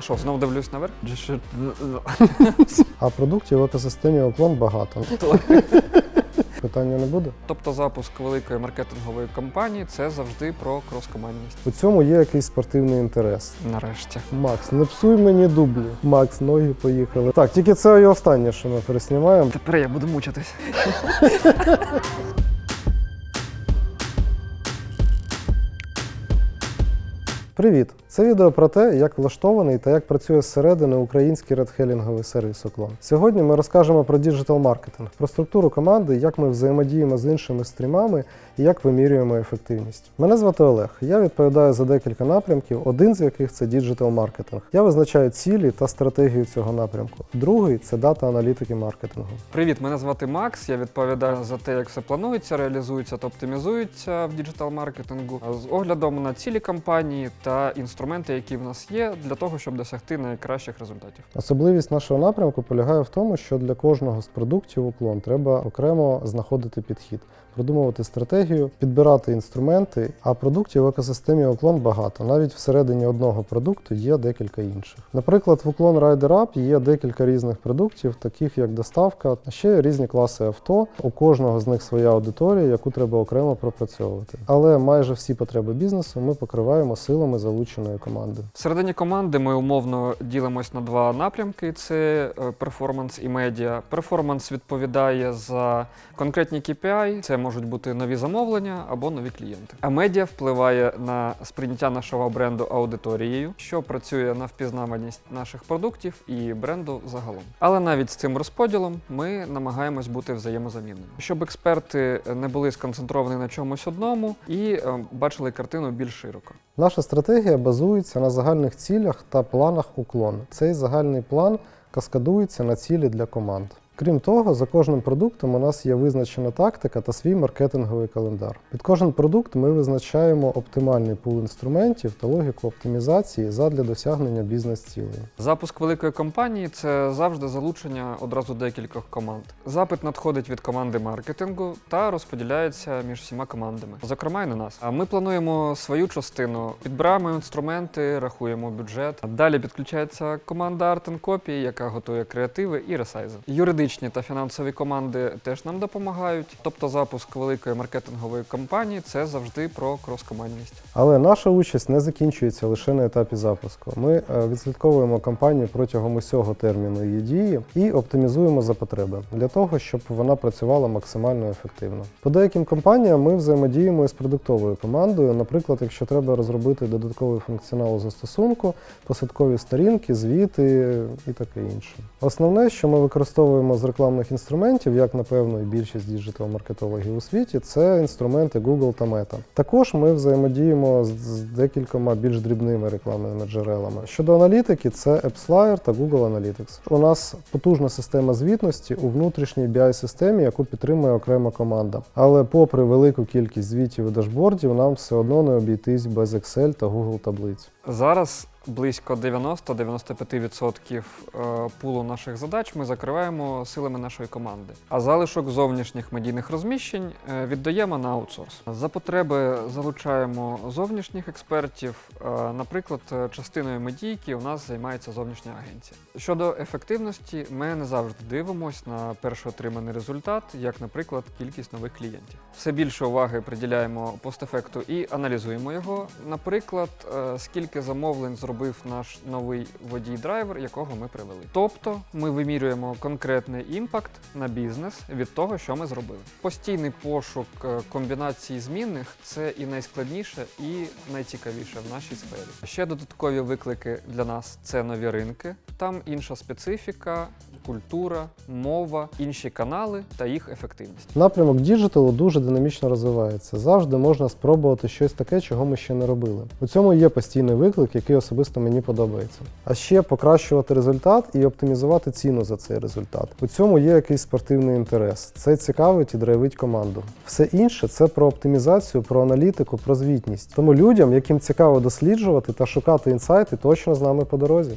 Що, знов дивлюсь наверх? А продуктів в екосистемі уклон багато. Питання не буде. Тобто запуск великої маркетингової кампанії це завжди про крос-командність. У цьому є якийсь спортивний інтерес. Нарешті. Макс, не псуй мені дублі. Макс, ноги поїхали. Так, тільки це і останнє, що ми переснімаємо. Тепер я буду мучитись. Привіт! Це відео про те, як влаштований та як працює зсередини український редхелінговий сервіс Уклон. Сьогодні ми розкажемо про діджитал маркетинг, про структуру команди, як ми взаємодіємо з іншими стрімами і як вимірюємо ефективність. Мене звати Олег. Я відповідаю за декілька напрямків, один з яких це діджитал маркетинг. Я визначаю цілі та стратегію цього напрямку. Другий це дата аналітики маркетингу. Привіт, мене звати Макс. Я відповідаю за те, як все планується, реалізується та оптимізується в діджитал-маркетингу з оглядом на цілі кампанії та інструменти, які в нас є, для того, щоб досягти найкращих результатів. Особливість нашого напрямку полягає в тому, що для кожного з продуктів уклон треба окремо знаходити підхід, продумувати стратегію, підбирати інструменти. А продуктів в екосистемі уклон багато. Навіть всередині одного продукту є декілька інших. Наприклад, в уклон Rider App є декілька різних продуктів, таких як доставка, а ще різні класи авто. У кожного з них своя аудиторія, яку треба окремо пропрацьовувати. Але майже всі потреби бізнесу ми покриваємо силами залученої команди. Всередині команди ми умовно ділимось на два напрямки: це е, перформанс і медіа. Перформанс відповідає за конкретні KPI, це можуть бути нові замовлення або нові клієнти. А медіа впливає на сприйняття нашого бренду аудиторією, що працює на впізнаваність наших продуктів і бренду загалом. Але навіть з цим розподілом ми намагаємось бути взаємозамінними, щоб експерти не були сконцентровані на чомусь одному і е, бачили картину більш широко. Наша стратегія базується на загальних цілях та планах уклон. Цей загальний план каскадується на цілі для команд. Крім того, за кожним продуктом у нас є визначена тактика та свій маркетинговий календар. Під кожен продукт ми визначаємо оптимальний пул інструментів та логіку оптимізації задля досягнення бізнес-цілей. Запуск великої компанії це завжди залучення одразу декількох команд. Запит надходить від команди маркетингу та розподіляється між всіма командами, зокрема і на нас. А ми плануємо свою частину, підбираємо інструменти, рахуємо бюджет. Далі підключається команда Art Copy, яка готує креативи і ресайзи. Юридичні та фінансові команди теж нам допомагають. Тобто запуск великої маркетингової кампанії це завжди про крос-командність. Але наша участь не закінчується лише на етапі запуску. Ми е, відслідковуємо кампанію протягом усього терміну її дії і оптимізуємо за потреби для того, щоб вона працювала максимально ефективно. По деяким компаніям ми взаємодіємо із продуктовою командою. Наприклад, якщо треба розробити додатковий функціонал застосунку, посадкові сторінки, звіти і таке інше. Основне, що ми використовуємо з рекламних інструментів, як напевно і більшість діджитал-маркетологів у світі, це інструменти Google та Meta. Також ми взаємодіємо з, декількома більш дрібними рекламними джерелами. Щодо аналітики, це AppsFlyer та Google Analytics. У нас потужна система звітності у внутрішній BI-системі, яку підтримує окрема команда. Але попри велику кількість звітів і дашбордів, нам все одно не обійтись без Excel та Google таблиць. Зараз близько 90-95% е, пулу наших задач ми закриваємо силами нашої команди. А залишок зовнішніх медійних розміщень е, віддаємо на аутсорс. За потреби залучаємо зовнішніх експертів. Е, Наприклад, частиною медійки у нас займається зовнішня агенція. Щодо ефективності, ми не завжди дивимося на перший отриманий результат, як, наприклад, кількість нових клієнтів. Все більше уваги приділяємо постефекту і аналізуємо його. Наприклад, е, скільки замовлень зробив наш новий водій-драйвер, якого ми привели. Тобто ми вимірюємо конкретний імпакт на бізнес від того, що ми зробили. Постійний пошук е, комбінацій змінних це і найскладніше, і найцікавіше в нашій сфері. Ще додаткові виклики для нас це нові ринки. Там інша специфіка, культура, мова, інші канали та їх ефективність. Напрямок діджиталу дуже динамічно розвивається. Завжди можна спробувати щось таке, чого ми ще не робили. У цьому є постійний виклик, який особисто мені подобається. А ще покращувати результат і оптимізувати ціну за цей результат. У цьому є якийсь спортивний інтерес. Це цікавить і драйвить команду. Все інше це про оптимізацію, про аналітику, про звітність. Тому людям, яким цікаво досліджувати та шукати інсайти, точно з нами по дорозі.